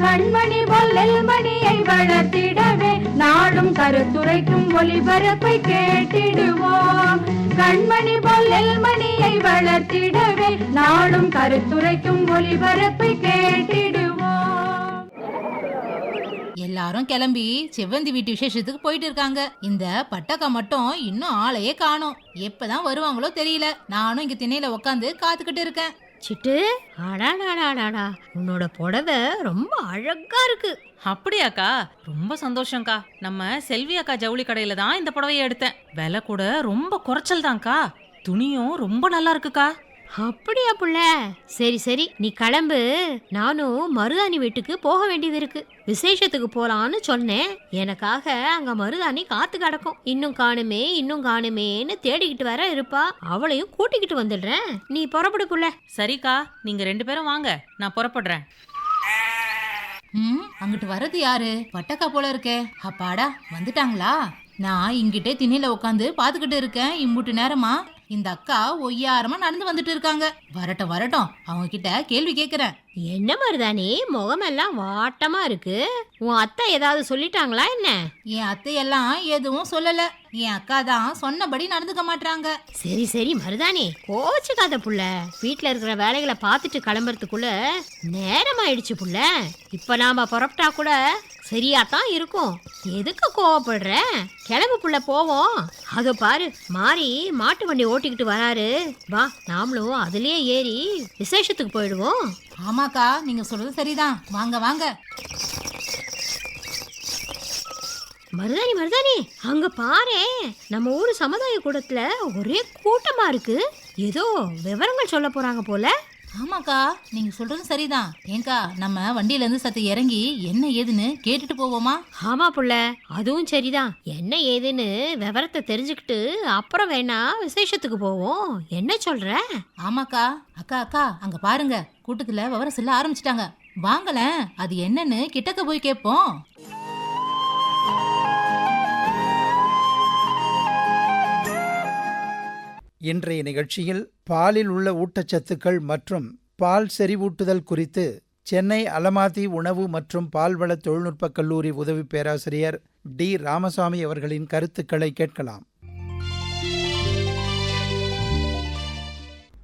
கண்மணி பொல்லில் மணியை வளர்த்திடவே நாடும் கருத்துரைக்கும் ஒளிபரப்பை கேட்டிடுவோம். கண்மணி பொல்லில் மணியை வளர்த்திடவே நாடும் கருத்துரைக்கும் ஒளிபரப்பை கேட்டிடுவோம். எல்லாரும் கிளம்பி செவ்வந்தி வீட்டு விசேஷத்துக்கு போயிட்டு இருக்காங்க. இந்த பட்டக்கா மட்டும் இன்னும் ஆளையே காணும். எப்பதான் வருவாங்களோ தெரியல. நானும் இங்க திண்ணையில உட்காந்து காத்துக்கிட்டு இருக்கேன். சிட்டு? அடாடாடாடாடா. உன்னோட புடவை ரொம்ப அழகா இருக்கு. அப்படியாக்கா? ரொம்ப சந்தோஷம்க்கா. நம்ம செல்வி அக்கா ஜவுளி கடையில தான் இந்த புடவைய எடுத்தேன். விலை கூட ரொம்ப குறைச்சல் தான்க்கா துணியும் ரொம்ப நல்லா இருக்குக்கா. அப்படியா புள்ள? சரி சரி நீ கிளம்பு. நானும் மருதாணி வீட்டுக்கு போக வேண்டியது இருக்கு. விசேஷத்துக்கு போலான்னு சொன்னேன். எனக்காக அங்க மருதாணி காத்து கிடக்கும். இன்னும் காணுமே இன்னும் காணுமேன்னு தேடிக்கிட்டு வர இருப்பா. அவளையும் கூட்டிக்கிட்டு வந்துடுறேன். நீ புறப்படு புள்ள. சரிக்கா நீங்க ரெண்டு பேரும் வாங்க. நான் புறப்படுறேன். ம் அங்கிட்டு வர்றது யாரு? பட்டக்கா போல இருக்கே. அப்பாடா வந்துட்டாங்களா? நான் இங்கிட்டே திணையில உட்காந்து பாத்துக்கிட்டு இருக்கேன். இம்புட்டு நேரமா? இந்த அக்கா ஒய்யாரமா நடந்து வந்துட்டு இருக்காங்க. வரட்டும் வரட்டும். அவங்க கிட்ட கேள்வி கேக்குறேன். என்ன மருதாணி? முகமெல்லாம் வாட்டமா இருக்கு. உன் அத்தை ஏதாவது சொல்லிட்டாங்களா என்ன? என் அத்தையெல்லாம் எதுவும் சொல்லல. என் அக்கா தான் சொன்னபடி நடந்துக்க மாட்றாங்க. சரி சரி மருதாணி. கோச்சுக்காத புள்ள. வீட்ல இருக்கிற வேலைகளை பார்த்துட்டு கிளம்புறதுக்குள்ள நேரம் ஆயிடுச்சு புள்ள. இப்ப நாம புறப்பட்டா கூட சரியா தான் இருக்கும். எதுக்கு கோவப்படுற? கிளம்பு புள்ள போவோம். அதோ பாரு மாறி மாட்டு வண்டி ஓட்டிக்கிட்டு வராரு. வா நாமளும் அதுலயே ஏறி விசேஷத்துக்கு போயிடுவோம். ஆமாக்கா நீங்க சொல்றது சரிதான். வாங்க வாங்க. மருதாணி மருதாணி. அங்க பாரு நம்ம ஊர் சமுதாய கூடத்துல ஒரே கூட்டமா இருக்கு. ஏதோ விவரங்கள் சொல்ல போறாங்க போல. ஆமாக்கா நீங்க சொல்றது சரிதான். ஏங்கா நம்ம வண்டியில இருந்து சத்து இறங்கி என்ன ஏதுன்னு கேட்டுட்டு போவோமா? ஆமா புள்ள அதுவும் சரிதான். என்ன ஏதுன்னு விவரத்தை தெரிஞ்சுக்கிட்டு அப்புறம் வேணா விசேஷத்துக்கு போவோம். என்ன சொல்ற? ஆமாக்கா அக்கா அக்கா அங்க பாருங்க. கூட்டத்துல விவரம் சொல்ல ஆரம்பிச்சிட்டாங்க. வாங்களேன் அது என்னன்னு கிட்டக்க போய் கேட்போம். இன்றைய நிகழ்ச்சியில் பாலில் உள்ள ஊட்டச்சத்துக்கள் மற்றும் பால் செறிவூட்டுதல் குறித்து சென்னை அலமாதி உணவு மற்றும் பால்வள தொழில்நுட்பக் கல்லூரி உதவி பேராசிரியர் டி. ராமசாமி அவர்களின் கருத்துக்களை கேட்கலாம்.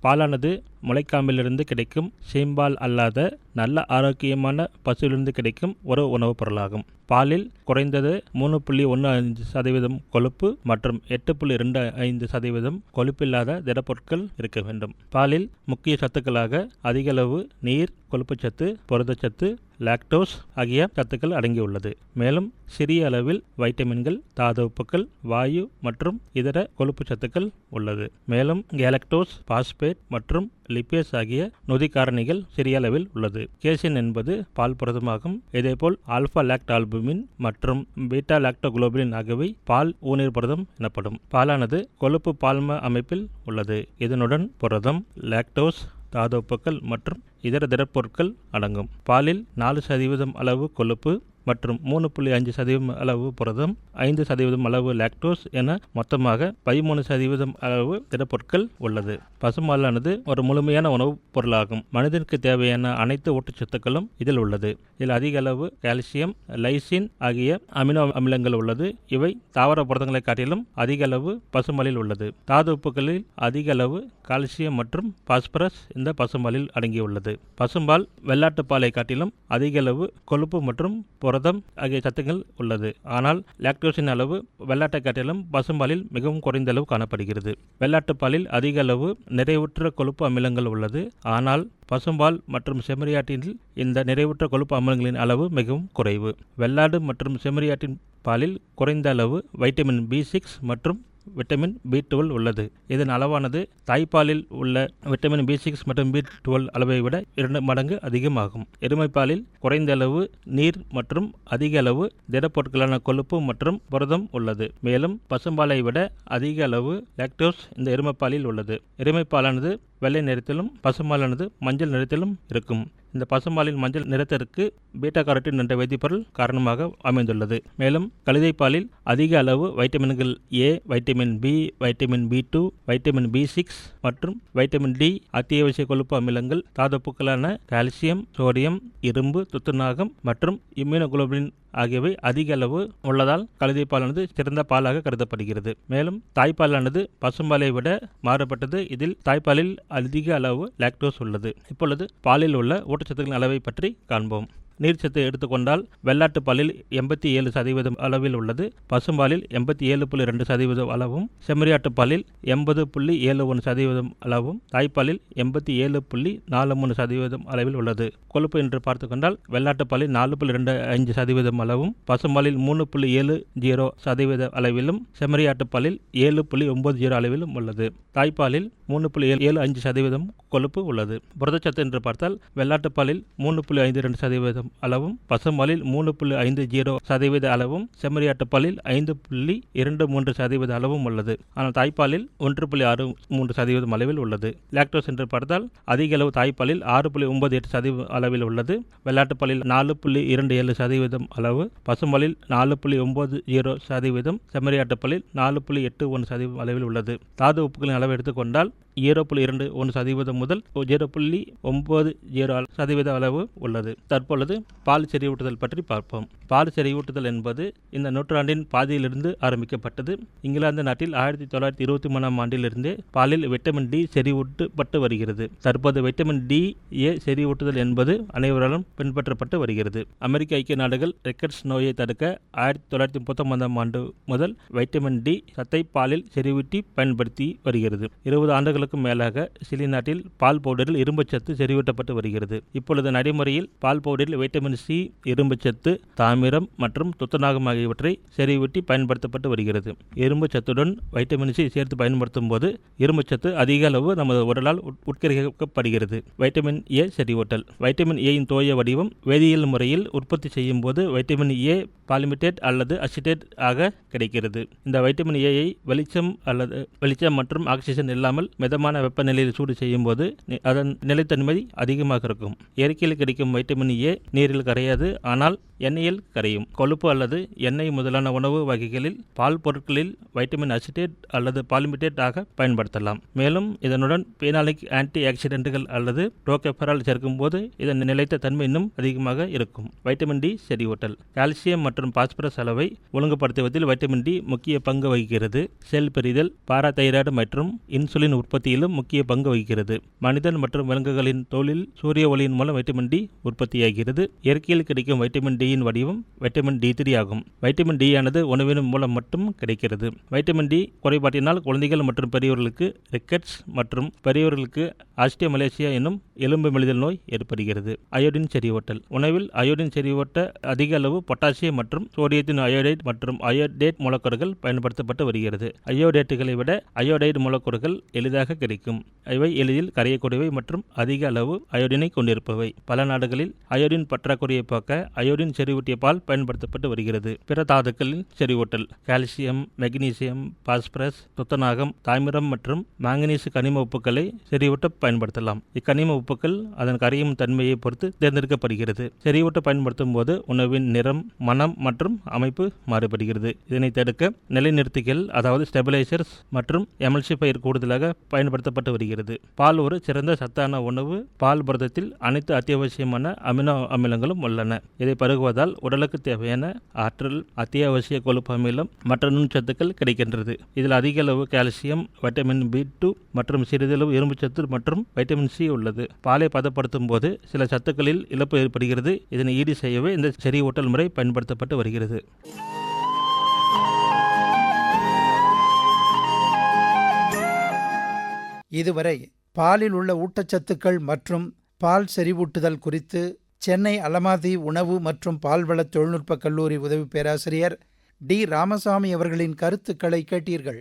பாலானது முளைக்காம்பிலிருந்து கிடைக்கும் சீம்பால் அல்லாத நல்ல ஆரோக்கியமான பசுவிலிருந்து கிடைக்கும் ஒரு உணவுப் பொருளாகும். பாலில் குறைந்தது மூணு புள்ளி ஒன்று ஐந்து சதவீதம் கொழுப்பு மற்றும் எட்டு புள்ளி ரெண்டு ஐந்து சதவீதம் கொழுப்பில்லாத திடப்பொருட்கள் இருக்க வேண்டும். பாலில் முக்கிய சத்துக்களாக அதிகளவு நீர் கொழுப்புச்சத்து புரதச்சத்து லாக்டோஸ் ஆகிய சத்துக்கள் அடங்கியுள்ளது மேலும் சிறிய அளவில் வைட்டமின்கள் தாதுப்புக்கள் வாயு மற்றும் இதர கொழுப்பு சத்துக்கள் உள்ளது. மேலும் கேலக்டோஸ் பாஸ்பேட் மற்றும் லிப்பேஸ் ஆகிய நொதி காரணிகள் சிறிய அளவில் உள்ளது. கேசின் என்பது பால் புரதமாகும். இதேபோல் ஆல்பா லாக்ட் ஆல்புமின் மற்றும் பீட்டா லாக்டோகுளோபின் ஆகியவை பால் ஊநீர் புரதம் எனப்படும். பாலானது கொழுப்பு பால்ம அமைப்பில் உள்ளது. இதனுடன் புரதம் லாக்டோஸ் தாதுப்புக்கள் மற்றும் இதர திடப்பொருட்கள் அடங்கும். பாலில் நாலு சதவீதம் அளவு கொழுப்பு மற்றும் மூணு புள்ளி அஞ்சு சதவீதம் அளவு புரதம் ஐந்து சதவீதம் அளவு லாக்டோஸ் என மொத்தமாக பதிமூணு சதவீதம் அளவு திடப்பொருட்கள் உள்ளது. பசுமாலானது ஒரு முழுமையான உணவுப் பொருளாகும். மனிதனுக்கு தேவையான அனைத்து ஊட்டச்சத்துக்களும் இதில் உள்ளது. இதில் அதிக அளவு கால்சியம் லைசின் ஆகிய அமினோ அமிலங்கள் உள்ளது. இவை தாவர புரதங்களை காட்டிலும் அதிக அளவு பசுமலில் உள்ளது. தாது உப்புகளில் அதிக அளவு கால்சியம் மற்றும் பாஸ்பரஸ் இந்த பசும்பாலில் அடங்கியுள்ளது. பசும்பால் வெள்ளாட்டு பாலை காட்டிலும் அதிக அளவு கொழுப்பு மற்றும் புரதம் ஆகிய சத்துக்கள் உள்ளது. ஆனால் லாக்டோஸின் அளவு வெள்ளாட்டை காட்டிலும் பசும்பாலில் மிகவும் குறைந்த அளவு காணப்படுகிறது. வெள்ளாட்டு பாலில் அதிக அளவு நிறைவுற்ற கொழுப்பு அமிலங்கள் உள்ளது. ஆனால் பசும்பால் மற்றும் செம்மறியாட்டில் இந்த நிறைவுற்ற கொழுப்பு அமிலங்களின் அளவு மிகவும் குறைவு. வெள்ளாடு மற்றும் செம்மறியாட்டின் பாலில் குறைந்த அளவு வைட்டமின் பி சிக்ஸ் மற்றும் விட்டமின் பி டுவெல் உள்ளது. இதன் அளவானது தாய்ப்பாலில் உள்ள விட்டமின் பி சிக்ஸ் மற்றும் பி டுவெல் அளவை விட இரண்டு மடங்கு அதிகமாகும். எருமைப்பாலில் குறைந்த அளவு நீர் மற்றும் அதிக அளவு திடப்பொருட்களான கொழுப்பு மற்றும் புரதம் உள்ளது. மேலும் பசும்பாலை விட அதிக அளவு லாக்டோஸ் இந்த எருமைப்பாலில் உள்ளது. எருமைப்பாலானது வெள்ளை நிறத்திலும் பசுமாலானது மஞ்சள் நிறத்திலும் இருக்கும். இந்த பசுமாலின் மஞ்சள் நிறத்திற்கு பீட்டா கரோட்டின் என்ற வேதிப்பொருள் காரணமாக அமைந்துள்ளது. மேலும் கழுதைப்பாலில் அதிக அளவு வைட்டமின்கள் A vitamin B vitamin B two vitamin B six மற்றும் வைட்டமின் டி அத்தியாவசிய கொழுப்பு அமிலங்கள் தாதுப்புக்களான கால்சியம் சோடியம் இரும்பு துத்துநாகம் மற்றும் இம்யூனோகுளோபின் ஆகியவை அதிக அளவு உள்ளதால் கழுதை பாலானது சிறந்த பாலாக கருதப்படுகிறது. மேலும் தாய்ப்பாலானது பசும்பாலை விட மாறுபட்டது. இதில் தாய்ப்பாலில் அதிக அளவு லாக்டோஸ் உள்ளது. இப்பொழுது பாலில் உள்ள ஊட்டச்சத்துக்களின் அளவை பற்றி காண்போம். நீர்ச்சத்து எடுத்துக்கொண்டால் வெள்ளாட்டு பாலில் எண்பத்தி ஏழு சதவீதம் அளவில் உள்ளது பசும்பாலில் எண்பத்தி ஏழு புள்ளி ரெண்டு சதவீதம் அளவும் செம்மறியாட்டு பாலில் எண்பது புள்ளி ஏழு ஒன்று சதவீதம் அளவும் தாய்ப்பாலில் எண்பத்தி ஏழு புள்ளி நாலு மூணு சதவீதம் அளவில் உள்ளது. கொழுப்பு என்று பார்த்து கொண்டால் வெள்ளாட்டு பாலில் நாலு புள்ளி ரெண்டு அஞ்சு சதவீதம் அளவும் பசும்பாலில் மூணு புள்ளி ஏழு ஜீரோ சதவீத அளவிலும் செம்மறியாட்டு பாலில் ஏழு புள்ளி ஒன்பது ஜீரோ அளவிலும் உள்ளது. தாய்ப்பாலில் மூணு புள்ளி ஏழு ஏழு அஞ்சு சதவீதம் கொழுப்பு உள்ளது. புரதச்சத்து என்று பார்த்தால் வெள்ளாட்டு பாலில் மூணு புள்ளி ஐந்து ரெண்டு சதவீதம் அளவும் பசும்பாலில் மூணு புள்ளி ஐந்து ஜீரோ சதவீத அளவும் செம்மறியாட்டுப்பாலில் ஐந்து புள்ளி இரண்டு மூன்று சதவீத அளவும் உள்ளது. ஆனால் தாய்ப்பாலில் ஒன்று புள்ளி ஆறு மூன்று சதவீதம் அளவில் உள்ளது. லாக்டோஸ் என்று பார்த்தால் அதிக அளவு தாய்ப்பாலில் ஆறு புள்ளி ஒன்பது எட்டு சதவீத அளவில் உள்ளது. வெள்ளாட்டு நாலு புள்ளி இரண்டு ஏழு சதவீதம் அளவு பசும்பாலில் நாலு புள்ளி ஒன்பது ஜீரோ சதவீதம் செம்மறியாட்டுப்பாலில் நாலு புள்ளி எட்டு ஒன்று சதவீதம் அளவில் உள்ளது. தாது உப்புகளின் அளவு எடுத்துக்கொண்டால் ஜீரோ புள்ளி இரண்டு ஒன்று சதவீதம் முதல் ஜீரோ புள்ளி ஒன்பது ஜீரோ சதவீத அளவு உள்ளது. தற்பொழுது பால் செறிவூட்டுதல் பற்றி பார்ப்போம். பால் செறிவூட்டுதல் என்பது இந்த நூற்றாண்டின் பாதியிலிருந்து ஆரம்பிக்கப்பட்டது. இங்கிலாந்து நாட்டில் ஆயிரத்தி தொள்ளாயிரத்தி இருபத்தி மூணாம் ஆண்டிலிருந்தே பாலில் விட்டமின் டி செறிவூட்டப்பட்டு வருகிறது. தற்போது விட்டமின் டி ஏ செறிவூட்டுதல் என்பது அனைவராலும் பின்பற்றப்பட்டு வருகிறது. அமெரிக்க ஐக்கிய நாடுகள் ரெக்கட்ஸ் நோயை தடுக்க ஆயிரத்தி தொள்ளாயிரத்தி முப்பத்தொன்பதாம் ஆண்டு முதல் வைட்டமின் டி சத்தை பாலில் செறிவூட்டி பயன்படுத்தி வருகிறது. இருபது ஆண்டுகள் ஆண்டுகளுக்கும் மேலாக சிலி நாட்டில் பால் பவுடரில் இரும்புச்சத்து செறிவூட்டப்பட்டு வருகிறது. இப்பொழுது நடைமுறையில் பால் பவுடரில் வைட்டமின் சி இரும்புச்சத்து தாமிரம் மற்றும் துத்தநாகம் ஆகியவற்றை செறிவூட்டி பயன்படுத்தப்பட்டு வருகிறது. இரும்புச்சத்துடன் வைட்டமின் சி சேர்த்து பயன்படுத்தும் போது இரும்புச்சத்து அதிக அளவு நமது உடலால் உட்- உட்கரிக்கப்படுகிறது வைட்டமின் ஏ செறிவூட்டல். வைட்டமின் ஏயின் தோய வடிவம் வேதியியல் முறையில் உற்பத்தி செய்யும் போது வைட்டமின் ஏ பாலிமிட்டேட் அல்லது அசிட்டேட் ஆக கிடைக்கிறது. இந்த வைட்டமின் ஏயை வெளிச்சம் அல்லது வெளிச்சம் மற்றும் ஆக்சிஜன் இல்லாமல் மிதமான வெப்பநிலையில் சூடு செய்யும் போது அதன் நிலைத்தன்மை அதிகமாக இருக்கும். இயற்கையில் கிடைக்கும் வைட்டமின் ஏ நீரில் கரையாது ஆனால் எண்ணெயில் கரையும். கொழுப்பு அல்லது எண்ணெய் முதலான உணவு வகைகளில் பால் பொருட்களில் வைட்டமின் அசிட்டேட் அல்லது பாலிமிட்டேட் ஆக பயன்படுத்தலாம். மேலும் இதனுடன் பீனாலிக் ஆன்டி ஆக்சிடென்ட்டுகள் அல்லது டோகெஃபரால் சேர்க்கும்போது இதன் நிலைத்த தன்மை இன்னும் அதிகமாக இருக்கும். வைட்டமின் டி செறிவூட்டல் கால்சியம் மற்றும் பாஸ்பரஸ் அளவை ஒழுங்குபடுத்துவதில் வைட்டமின் டி முக்கிய பங்கு வகிக்கிறது. செல் பெரிதல் பாராதைராய்டு மற்றும் இன்சுலின் உற்பத்தி உற்பத்தியிலும் முக்கிய பங்கு வகிக்கிறது. மனிதன் மற்றும் விலங்குகளின் தோலில் சூரிய ஒளியின் மூலம் வைட்டமின் டி உற்பத்தியாகிறது. இயற்கையில் கிடைக்கும் வைட்டமின் டியின் வடிவம் வைட்டமின் டி த்ரீ ஆகும். வைட்டமின் டி ஆனது உணவின் மூலம் மட்டும் கிடைக்கிறது. வைட்டமின் டி குறைபாட்டினால் குழந்தைகள் மற்றும் பெரியவர்களுக்கு ரிக்கெட்ஸ் மற்றும் பெரியவர்களுக்கு ஆஸ்டியோமலேசியா என்னும் எலும்பு மெலிதல் நோய் ஏற்படுகிறது. அயோடின் செறிவூட்டல். உணவில் அயோடின் செறிவூட்ட அதிக அளவு பொட்டாசியம் மற்றும் சோடியத்தின் அயோடைட் மற்றும் அயோடேட் மூலக்கூறுகள் பயன்படுத்தப்பட்டு வருகிறது. அயோடேட்டுகளை விட அயோடைடு மூலக்கூறுகள் எளிதாக கிடைக்கும். இவை எளிதில் கரையக்கூடியவை மற்றும் அதிக அளவு அயோடினை கொண்டிருப்பவை. பல நாடுகளில் அயோடின் பற்றாக்குறையை போக்க அயோடின் செறிவூட்டிய பால் பயன்படுத்தப்பட்டு வருகிறது. பிற தாதுக்களின் செறிவூட்டல். கால்சியம் மெக்னீசியம் பாஸ்பரஸ் துத்தநாகம் தாமிரம் மற்றும் மாங்கனீசு கனிம உப்புகளை செறிவூட்ட பயன்படுத்தலாம். இக்கனிம உப்புக்கள் அதன் கரையும் தன்மையை பொறுத்து தேர்ந்தெடுக்கப்படுகிறது. செறிவூட்ட பயன்படுத்தும் போது உணவின் நிறம் மனம் மற்றும் அமைப்பு மாறுபடுகிறது. இதனை தடுக்க நிலைநிறுத்திகள் அதாவது ஸ்டெபிலைசர்ஸ் மற்றும் எமல்சிஃபயர் கூடுதலாக பயன்படுத்தப்பட்டு வருகிறது. பால் ஒரு சிறந்த சத்தான உணவு. பால் புரதத்தில் அனைத்து அத்தியாவசியமான அமினோ அமிலங்களும் உள்ளன. இதை பருகுவதால் உடலுக்கு தேவையான ஆற்றல் அத்தியாவசிய கொழுப்பு அமிலம் மற்ற நுண்சத்துக்கள் கிடைக்கின்றது. இதில் அதிக அளவு கால்சியம் வைட்டமின் பி டூ மற்றும் சிறிதளவு இரும்புச்சத்து மற்றும் வைட்டமின் சி உள்ளது. பாலை பதப்படுத்தும் போது சில சத்துக்களில் இழப்பு ஏற்படுகிறது. இதனை ஈடு செய்யவே இந்த செறிவூட்டல் முறை பயன்படுத்தப்பட்டு வருகிறது. இதுவரை பாலில் உள்ள ஊட்டச்சத்துக்கள் மற்றும் பால் செறிவூட்டுதல் குறித்து சென்னை அலமாதி உணவு மற்றும் பால்வள தொழில்நுட்ப கல்லூரி உதவி பேராசிரியர் டி. ராமசாமி அவர்களின் கருத்துக்களை கேட்டீர்கள்.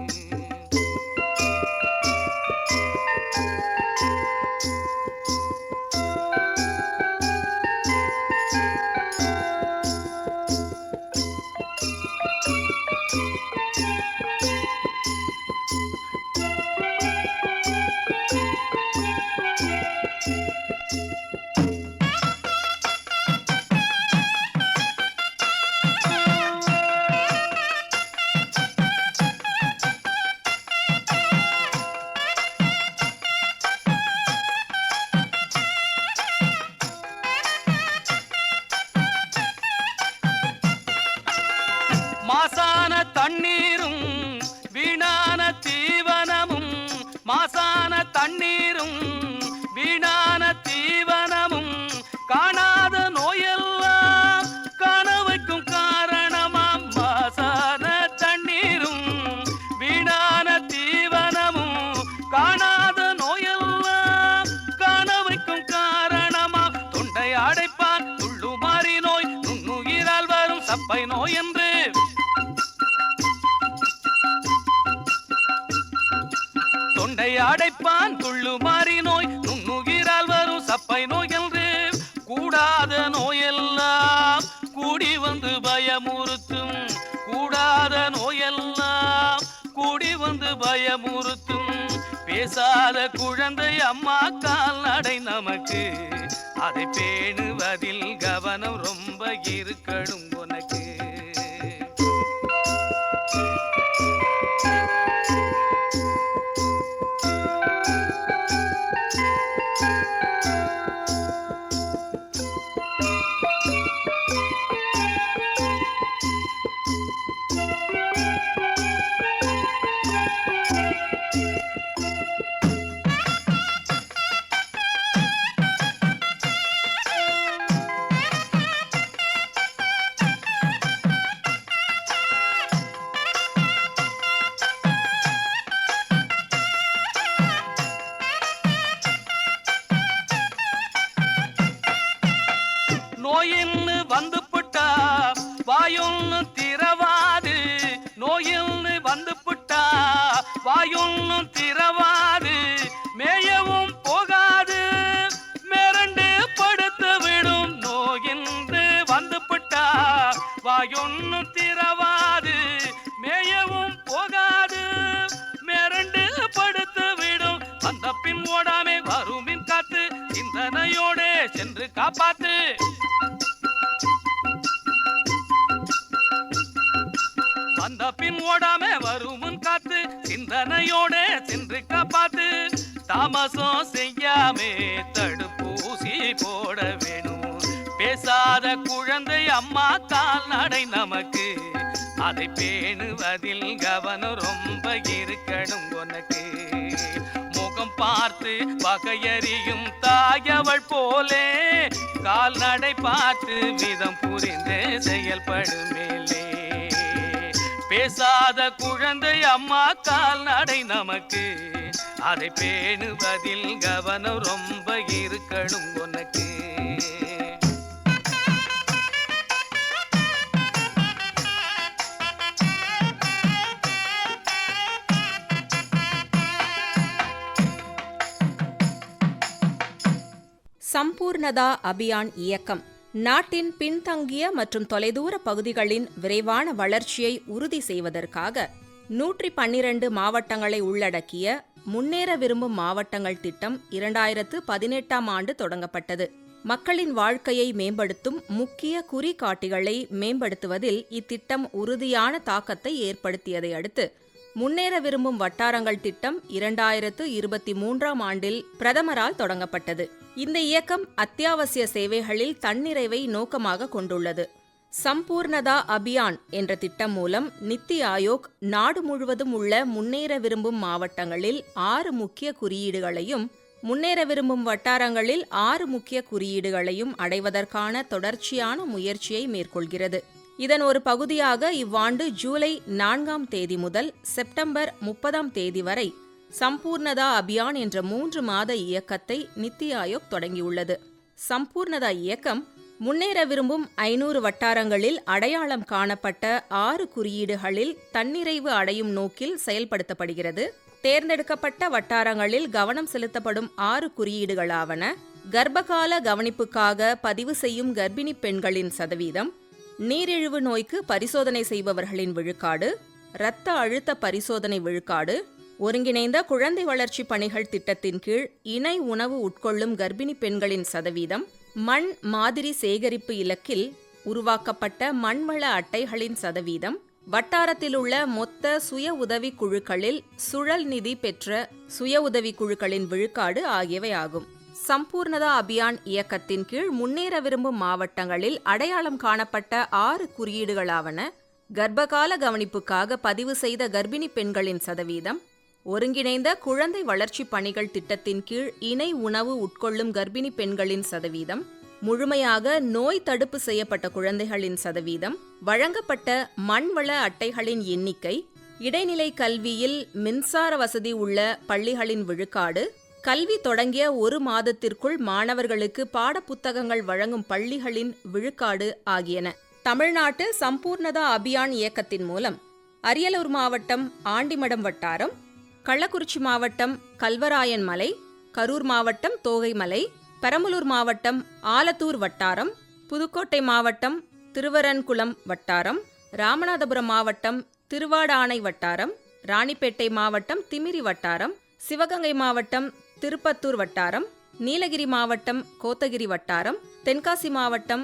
குழந்தை அம்மா கால்நடை நமக்கு. அதை பேணுவதில் கவனம் ரொம்ப இருக்கணும் உனக்கு திரவாது. திறவாது மேயவும் போகாது. மிரண்டு படுத்து விடும். அந்த பின் ஓடாமே வருமின் காத்து சிந்தனையோட சென்று காப்பாத்து. வந்த பின் ஓடாம வருமுன் காத்து சிந்தனையோட சென்று காப்பாத்து. தாமசம் செய்யாமே தடுப்பூசி போடவே வேணும் குழந்தை அம்மா கால்நடை நமக்கு. அதை பேணுவதில் கவனம் ரொம்ப இருக்கணும் உனக்கு. முகம் பார்த்து பகையறியும் தாயவள் போலே. கால்நடை பார்த்து விதம் புரிந்து செயல்படுமேலே பேசாத குழந்தை அம்மா கால்நடை நமக்கு. அதை பேணுவதில் கவனம் ரொம்ப இருக்கணும் உனக்கு. சம்பூர்ணதா அபியான் இயக்கம். நாட்டின் பின்தங்கிய மற்றும் தொலைதூர பகுதிகளின் விரைவான வளர்ச்சியை உறுதி செய்வதற்காக நூற்றி பன்னிரண்டு மாவட்டங்களை உள்ளடக்கிய முன்னேற விரும்பும் மாவட்டங்கள் திட்டம் இரண்டாயிரத்து பதினெட்டாம் ஆண்டு தொடங்கப்பட்டது. மக்களின் வாழ்க்கையை மேம்படுத்தும் முக்கிய குறிகாட்டிகளை மேம்படுத்துவதில் இத்திட்டம் உறுதியான தாக்கத்தை ஏற்படுத்தியதை அடுத்து முன்னேற விரும்பும் வட்டாரங்கள் திட்டம் இரண்டாயிரத்து இருபத்தி மூன்றாம் ஆண்டில் பிரதமரால் தொடங்கப்பட்டது. இந்த இயக்கம் அத்தியாவசிய சேவைகளில் தன்னிறைவை நோக்கமாக கொண்டுள்ளது. சம்பூர்ணதா அபியான் என்ற திட்டம் மூலம் நித்தி ஆயோக் நாடு முழுவதும் உள்ள முன்னேற விரும்பும் மாவட்டங்களில் ஆறு முக்கிய குறியீடுகளையும் முன்னேற விரும்பும் வட்டாரங்களில் ஆறு முக்கிய குறியீடுகளையும் அடைவதற்கான தொடர்ச்சியான முயற்சியை மேற்கொள்கிறது. இதன் ஒரு பகுதியாக இவ்வாண்டு ஜூலை நான்காம் தேதி முதல் செப்டம்பர் முப்பதாம் தேதி வரை சம்பூர்ணதா அபியான் என்ற மூன்று மாத இயக்கத்தை நித்தி ஆயோக் தொடங்கியுள்ளது. சம்பூர்ணதா இயக்கம் முன்னேற விரும்பும் ஐநூறு வட்டாரங்களில் அடையாளம் காணப்பட்ட ஆறு குறியீடுகளில் தன்னிறைவு அடையும் நோக்கில் செயல்படுத்தப்படுகிறது. தேர்ந்தெடுக்கப்பட்ட வட்டாரங்களில் கவனம் செலுத்தப்படும் ஆறு குறியீடுகளாவன கர்ப்பகால கவனிப்புக்காக பதிவு செய்யும் கர்ப்பிணி பெண்களின் சதவீதம் நீரிழிவு நோய்க்கு பரிசோதனை செய்பவர்களின் விழுக்காடு இரத்த அழுத்த பரிசோதனை விழுக்காடு ஒருங்கிணைந்த குழந்தை வளர்ச்சி பணிகள் திட்டத்தின் கீழ் இணை உணவு உட்கொள்ளும் கர்ப்பிணி பெண்களின் சதவீதம் மண் மாதிரி சேகரிப்பு இலக்கில் உருவாக்கப்பட்ட மண்வள அட்டைகளின் சதவீதம் வட்டாரத்தில் உள்ள மொத்த சுய உதவி குழுக்களில் சுழல் நிதி பெற்ற சுய உதவி குழுக்களின் விழுக்காடு ஆகியவை ஆகும். சம்பூர்ணதா அபியான் இயக்கத்தின் கீழ் முன்னேற விரும்பும் மாவட்டங்களில் அடையாளம் காணப்பட்ட ஆறு குறியீடுகளாவன கர்ப்பகால கவனிப்புக்காக பதிவு செய்த கர்ப்பிணி பெண்களின் சதவீதம் ஒருங்கிணைந்த குழந்தை வளர்ச்சி பணிகள் திட்டத்தின் கீழ் இணை உணவு உட்கொள்ளும் கர்ப்பிணி பெண்களின் சதவீதம் முழுமையாக நோய் தடுப்பு செய்யப்பட்ட குழந்தைகளின் சதவீதம் வழங்கப்பட்ட மண்வள அட்டைகளின் எண்ணிக்கை இடைநிலை கல்வியில் மின்சார வசதி உள்ள பள்ளிகளின் விழுக்காடு கல்வி தொடங்கிய ஒரு மாதத்திற்குள் மாணவர்களுக்கு பாடப்புத்தகங்கள் வழங்கும் பள்ளிகளின் விழுக்காடு ஆகியன. தமிழ்நாட்டு சம்பூர்ணதா அபியான் இயக்கத்தின் மூலம் அரியலூர் மாவட்டம் ஆண்டிமடம் வட்டாரம் கள்ளக்குறிச்சி மாவட்டம் கல்வராயன் மலை கரூர் மாவட்டம் தோகைமலை பெரம்பலூர் மாவட்டம் ஆலத்தூர் வட்டாரம் புதுக்கோட்டை மாவட்டம் திருவரன்குளம் வட்டாரம் ராமநாதபுரம் மாவட்டம் திருவாடானை வட்டாரம் ராணிப்பேட்டை மாவட்டம் திமிரி வட்டாரம் சிவகங்கை மாவட்டம் திருப்பத்தூர் வட்டாரம் நீலகிரி மாவட்டம் கோத்தகிரி வட்டாரம் தென்காசி மாவட்டம்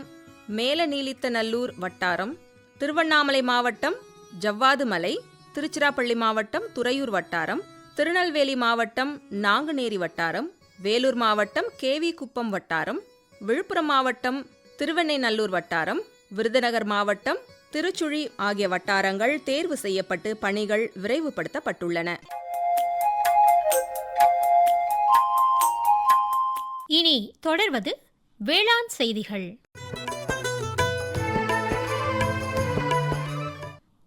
மேலநீலித்தநல்லூர் வட்டாரம் திருவண்ணாமலை மாவட்டம் ஜவ்வாது மலை திருச்சிராப்பள்ளி மாவட்டம் துறையூர் வட்டாரம் திருநெல்வேலி மாவட்டம் நாங்குநேரி வட்டாரம் வேலூர் மாவட்டம் கேவி குப்பம் வட்டாரம் விழுப்புரம் மாவட்டம் திருவெண்ணைநல்லூர் வட்டாரம் விருதுநகர் மாவட்டம் திருச்சுழி ஆகிய வட்டாரங்கள் தேர்வு செய்யப்பட்டு பணிகள் விரைவுபடுத்தப்பட்டுள்ளன. இனி தொடர்வது வேளாண் செய்திகள்.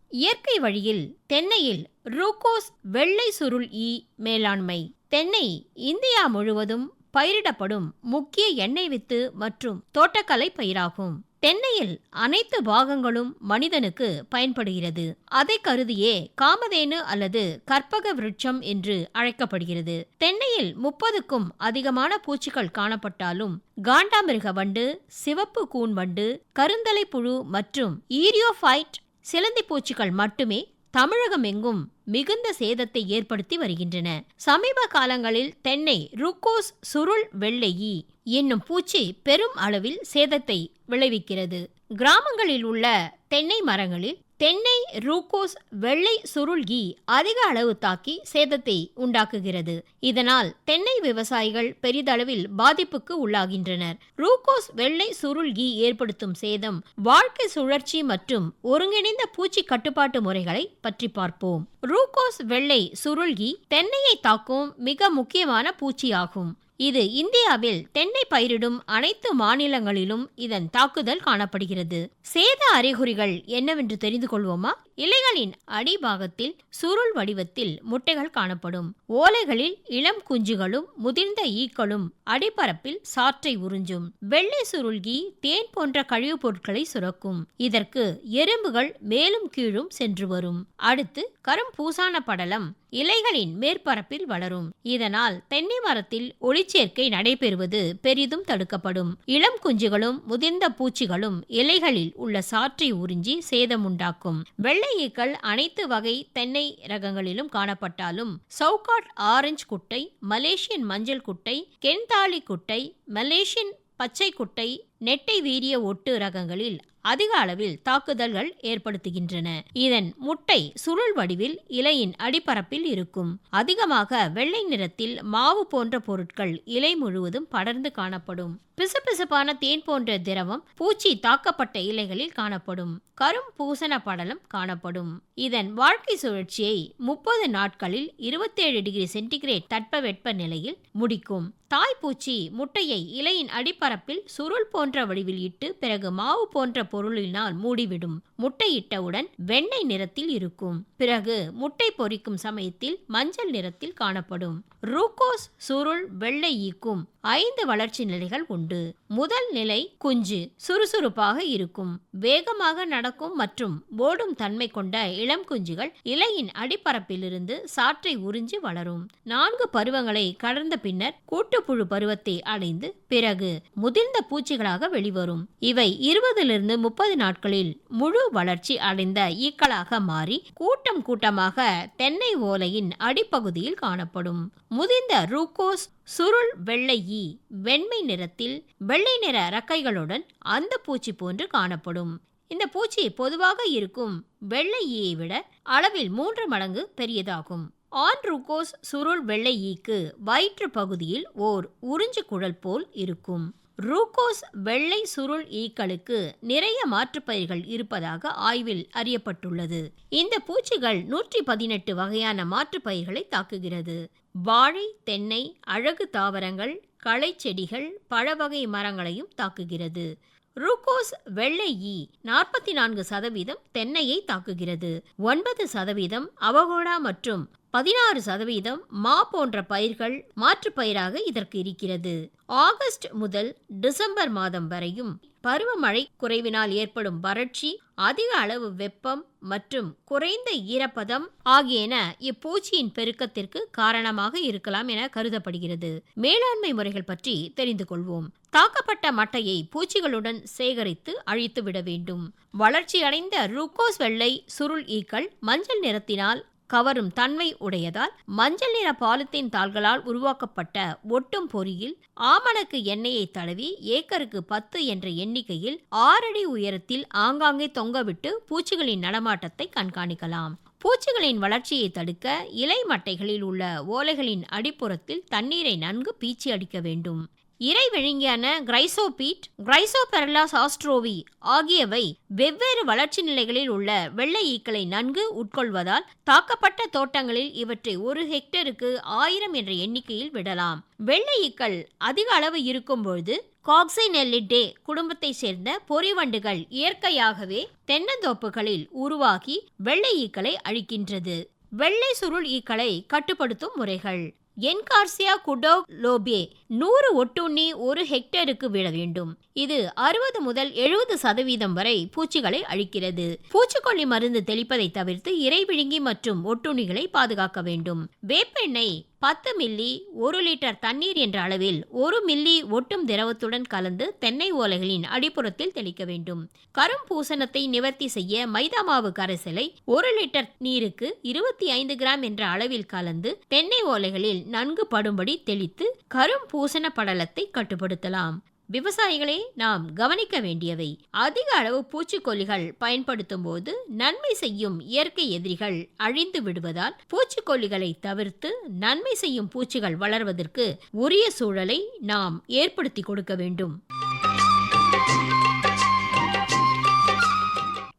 இயற்கை வழியில் தென்னையில் ரூகோஸ் வெள்ளை சுருள் ஈ மேலாண்மை. தென்னை இந்தியா முழுவதும் பயிரிடப்படும் முக்கிய எண்ணெய் வித்து மற்றும் தோட்டக்கலை பயிராகும். தென்னையில் அனைத்து பாகங்களும் மனிதனுக்கு பயன்படுகிறது. அதை கருதியே காமதேனு அல்லது கற்பக விருட்சம் என்று அழைக்கப்படுகிறது. தென்னையில் முப்பதுக்கும் அதிகமான பூச்சிகள் காணப்பட்டாலும் காண்டாமிருக வண்டு சிவப்பு கூன் வண்டு கருந்தலை புழு மற்றும் ஈரியோஃபைட் சிலந்தி பூச்சிகள் மட்டுமே தமிழகம் எங்கும் மிகுந்த சேதத்தை ஏற்படுத்தி வருகின்றன. சமீப காலங்களில் தென்னை ருக்கோஸ் சுருள் வெள்ளையி என்னும் பூச்சி பெரும் அளவில் சேதத்தை விளைவிக்கிறது. கிராமங்களில் உள்ள தென்னை மரங்களில் தென்னை ரூகோஸ் வெள்ளை சுருள் ஈ அதிக அளவு தாக்கி சேதத்தை உண்டாக்குகிறது. இதனால் தென்னை விவசாயிகள் பெரிதளவில் பாதிப்புக்கு உள்ளாகின்றனர். ரூகோஸ் வெள்ளை சுருள் ஈ ஏற்படுத்தும் சேதம் வாழ்க்கை சுழற்சி மற்றும் ஒருங்கிணைந்த பூச்சி கட்டுப்பாட்டு முறைகளை பற்றி பார்ப்போம். ரூகோஸ் வெள்ளை சுருள் ஈ தென்னையை தாக்கும் மிக முக்கியமான பூச்சியாகும். இது இந்தியாவில் தென்னை பயிரிடும் அனைத்து மாநிலங்களிலும் இதன் தாக்குதல் காணப்படுகிறது. சேத அறிகுறிகள் என்னவென்று தெரிந்து கொள்வோமா? இலைகளின் அடிபாகத்தில் சுருள் வடிவத்தில் முட்டைகள் காணப்படும். ஓலைகளில் இளம் குஞ்சுகளும் முதிர்ந்த ஈக்களும் அடிப்பரப்பில் சாற்றை உறிஞ்சும். வெள்ளை சுருள்கி தேன் போன்ற கழிவுப் பொருட்களை சுரக்கும். இதற்கு எறும்புகள் மேலும் கீழும் சென்று வரும். அடுத்து கரும் பூசான படலம். இலைகளின் மேற்பரப்பில் வளரும். இதனால் தென்னை மரத்தில் ஒளிச்சேர்க்கை நடைபெறுவது பெரிதும் தடுக்கப்படும். இளம் குஞ்சுகளும் முதிர்ந்த பூச்சிகளும் இலைகளில் உள்ள சாற்றை உறிஞ்சி சேதமுண்டாக்கும். வெள்ளை ஈக்கள் அனைத்து வகை தென்னை ரகங்களிலும் காணப்பட்டாலும் சவுகாட் ஆரஞ்சு குட்டை மலேசியன் மஞ்சள் குட்டை கென்தாலி குட்டை மலேசியன் பச்சை குட்டை நெட்டை வீரிய ஒட்டு ரகங்களில் அதிக அளவில் தாக்குதல்கள் ஏற்படுத்துகின்றன. இதன் முட்டை சுருள் வடிவில் இலையின் அடிப்பரப்பில் இருக்கும். அதிகமாக வெள்ளை நிறத்தில் மாவு போன்ற பொருட்கள் இலை முழுவதும் படர்ந்து காணப்படும். பிசுபிசுப்பான தேன் போன்ற திரவம் பூச்சி தாக்கப்பட்ட இலைகளில் காணப்படும். கரும் பூசண படலம் காணப்படும். இதன் வாழ்க்கை சுழற்சியை முப்பது நாட்களில் இருபத்தேழு டிகிரி சென்டிகிரேட் தட்பவெட்ப நிலையில் முடிக்கும். தாய்ப்பூச்சி முட்டையை இலையின் அடிப்பரப்பில் சுருள் போன்ற வடிவில் இட்டு பிறகு மாவு போன்ற பொருளினால் மூடிவிடும். முட்டையிட்டவுடன் வெண்ணெய் நிறத்தில் இருக்கும். பிறகு முட்டை பொரிக்கும் சமயத்தில் மஞ்சள் நிறத்தில் காணப்படும். ரூகோஸ் சுருள் வெள்ளை ஈக்கும். ஐந்து வளர்ச்சி நிலைகள் உண்டு. முதல் நிலை குஞ்சு சுறுசுறுப்பாக இருக்கும். வேகமாக நடக்கும் மற்றும் ஓடும் தன்மை கொண்ட இளம் குஞ்சுகள் இலையின் அடிப்பரப்பிலிருந்து சாற்றை உறிஞ்சி வளரும். நான்கு பருவங்களை கடந்த பின்னர் கூட்டுப்புழு பருவத்தை அடைந்து பிறகு முதிர்ந்த பூச்சிகளாக வெளிவரும். இவை இருபதிலிருந்து முப்பது நாட்களில் முழு வளர்ச்சி அடைந்த ஈக்களாக மாறி கூட்டம் கூட்டமாக தென்னை ஓலையின் அடிப்பகுதியில் காணப்படும். முதிர்ந்த ரூகோஸ் சுருள் வெள்ளை ஈ வெண்மை நிறத்தில் வெள்ளை நிற ரக்கைகளுடன் அந்த பூச்சி போன்று காணப்படும். இந்த பூச்சி பொதுவாக இருக்கும் வெள்ளை ஈயை விட அளவில் மூன்று மடங்கு பெரியதாகும். ஆண் ரூகோஸ் சுருள் வெள்ளை ஈக்கு வயிற்று பகுதியில் ஓர் உறிஞ்சு குழல் போல் இருக்கும். ரூகோஸ் வெள்ளை சுருள் ஈக்களுக்கு நிறைய மாற்றுப்பயிர்கள் இருப்பதாக ஆய்வில் அறியப்பட்டுள்ளது. இந்த பூச்சிகள் நூற்றி பதினெட்டு வகையான மாற்றுப்பயிர்களை தாக்குகிறது. வாழை தென்னை அழகு தாவரங்கள் களை செடிகள் பழவகை மரங்களையும் தாக்குகிறது. ரூகோஸ் வெள்ளை ஈ நாற்பத்தி நான்கு சதவீதம் தென்னையை தாக்குகிறது. ஒன்பது சதவீதம் அவகோடா மற்றும் பதினாறு சதவீதம் மா போன்ற பயிர்கள் மாற்றுப்பயிராக இதற்கு இருக்கிறது. ஆகஸ்ட் முதல் டிசம்பர் மாதம் வரையும் பருவமழை குறைவினால் ஏற்படும் வறட்சி அதிக அளவு வெப்பம் மற்றும் குறைந்த ஈரப்பதம் ஆகியன இப்பூச்சியின் பெருக்கத்திற்கு காரணமாக இருக்கலாம் என கருதப்படுகிறது. மேலாண்மை முறைகள் பற்றி தெரிந்து கொள்வோம். தாக்கப்பட்ட மட்டையை பூச்சிகளுடன் சேகரித்து அழித்து விட வேண்டும். வளர்ச்சியடைந்த ருக்கோஸ் வெள்ளை சுருள் ஈக்கள் மஞ்சள் நிறத்தினால் கவரும் தன்மை உடையதால் மஞ்சள் நிற பாலித்தீன் தாள்களால் உருவாக்கப்பட்ட ஒட்டும் பொறியில் ஆமணக்கு எண்ணெயை தடவி ஏக்கருக்கு பத்து என்ற எண்ணிக்கையில் ஆறடி உயரத்தில் ஆங்காங்கே தொங்கவிட்டு பூச்சிகளின் நடமாட்டத்தை கண்காணிக்கலாம். பூச்சிகளின் வளர்ச்சியை தடுக்க இலை மட்டைகளில் உள்ள ஓலைகளின் அடிப்புறத்தில் தண்ணீரை நன்கு பீச்சி அடிக்க வேண்டும். இறை விழுங்கியான கிரைசோபீட் கிரைசோபெரலாஸ் ஆஸ்ட்ரோவி ஆகியவை வெவ்வேறு வளர்ச்சி நிலைகளில் உள்ள வெள்ளை ஈக்களை நன்கு உட்கொள்வதால் தாக்கப்பட்ட தோட்டங்களில் இவற்றை ஒரு ஹெக்டருக்கு ஆயிரம் என்ற எண்ணிக்கையில் விடலாம். வெள்ளை ஈக்கள் அதிக அளவு இருக்கும்பொழுது காக்சினெல்லிடே குடும்பத்தை சேர்ந்த பொறிவண்டுகள் இயற்கையாகவே தென்னந்தோப்புகளில் உருவாகி வெள்ளை ஈக்களை அழிக்கின்றது. வெள்ளை சுருள் ஈக்களை கட்டுப்படுத்தும் முறைகள். என்கார்சியா குடோ லோபே நூறு ஒட்டுண்ணி ஒரு ஹெக்டேருக்கு விட வேண்டும். இது அறுபது முதல் எழுபது சதவீதம் வரை பூச்சிகளை அழிக்கிறது. பூச்சிக்கொல்லி மருந்து தெளிப்பதை தவிர்த்து இறை விழுங்கி மற்றும் ஒட்டுண்ணிகளை பாதுகாக்க வேண்டும். வேப்பெண்ணெய் பத்து மில்லி ஒரு லிட்டர் தண்ணீர் என்ற அளவில் ஒரு மில்லி ஒட்டும் திரவத்துடன் கலந்து தென்னை ஓலைகளின் அடிப்புறத்தில் தெளிக்க வேண்டும். கரும் பூசணத்தை நிவர்த்தி செய்ய மைதா மாவு கரைசலை ஒரு லிட்டர் நீருக்கு இருபத்தி ஐந்து கிராம் என்ற அளவில் கலந்து தென்னை ஓலைகளில் நன்கு படும்படி தெளித்து கரும் பூசண படலத்தை கட்டுப்படுத்தலாம். விவசாயிகளே நாம் கவனிக்க வேண்டியவை. அதிக அளவு பூச்சிக்கொல்லிகள் பயன்படுத்தும் போது நன்மை செய்யும் இயற்கை எதிரிகள் அழிந்து விடுவதால் பூச்சிக்கொல்லிகளை தவிர்த்து நன்மை செய்யும் பூச்சிகள் வளர்வதற்கு உரிய சூழலை நாம் ஏற்படுத்தி கொடுக்க வேண்டும்.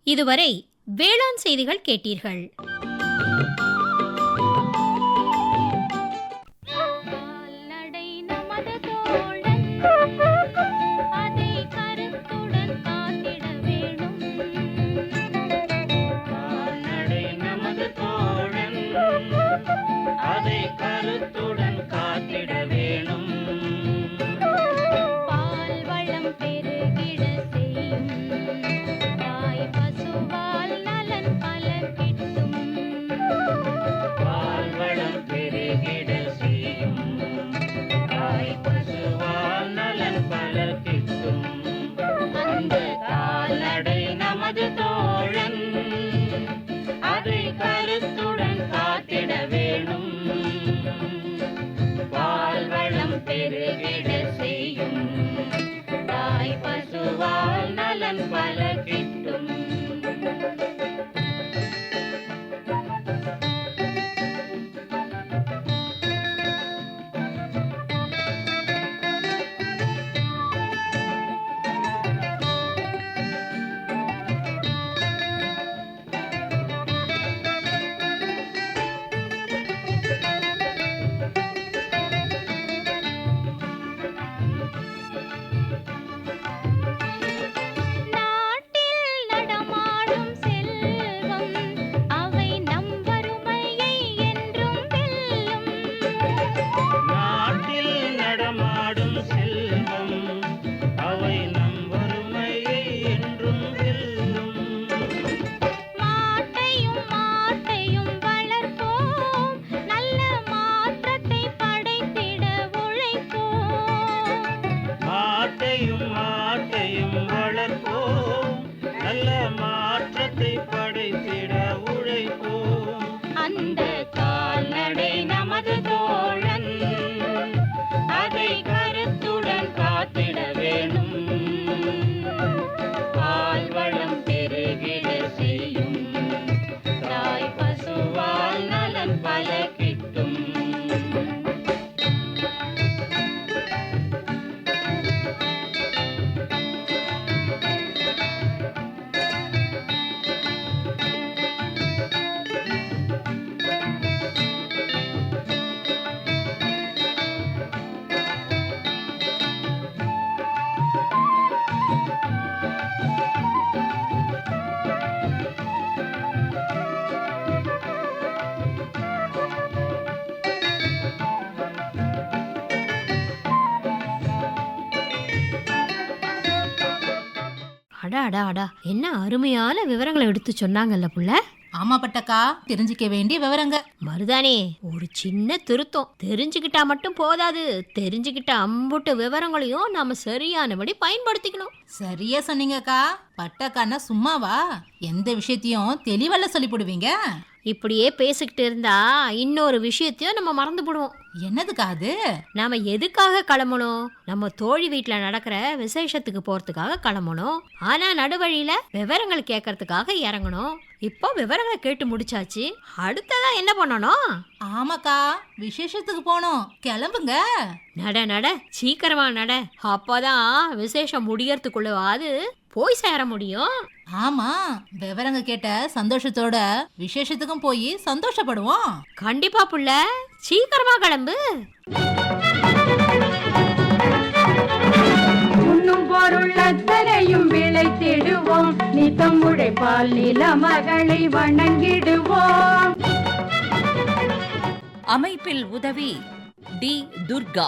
இதுவரை வேளாண் செய்திகள் கேட்டீர்கள். என்ன அருமையான விவரங்களை எடுத்து சொன்னாங்கல்ல புள்ள? ஆமா பட்டக்கா தெரிஞ்சுக்க வேண்டிய விவரங்க. மருதானே ஒரு சின்ன திருத்தம். தெரிஞ்சுக்கிட்டா மட்டும் போதாது. தெரிஞ்சுக்கிட்ட அம்புட்டு விவரங்களையும் நாம சரியானபடி பயன்படுத்திக்கணும். சரியா சொன்னீங்கக்கா. பட்டக்கான்னா சும்மாவா? எந்த விஷயத்தையும் தெளிவல்ல சொல்லி போடுவீங்க. இப்படியே பேசிக்கிட்டு இருந்தா இன்னொரு விஷயத்தையும் நம்ம மறந்து போடுவோம். என்னதுக்கா அது? நாம எதுக்காக கிளம்பணும்? நம்ம தோழி வீட்ல நடக்கிற விசேஷத்துக்கு போறதுக்காக கிளம்பணும். ஆனா நடுவழியில விவரங்கள் கேட்கறதுக்காக இறங்கணும். இப்போ விவரங்களை கேட்டு முடிச்சாச்சு. அடுத்ததா என்ன பண்ணணும்? ஆமாக்கா விசேஷத்துக்கு போனோம். கிளம்புங்க. நட நட சீக்கிரமா நட. அப்பதான் விசேஷம் முடியறதுக்குள்ளவாது போய் சேர முடியும்? ஆமா விவரங்க கேட்ட சந்தோஷத்தோட விசேஷத்துக்கும் போய் சந்தோஷப்படுவோம். கண்டிப்பா புள்ள. சீக்கிரமா கிளம்பு. உண்ணும் பொருள் அத்தனையும் விளைத்திடுவோம் நித்தம் உழைப்பால் நில மகளை வணங்கிடுவோம். அமைப்பில் உதவி டி துர்கா.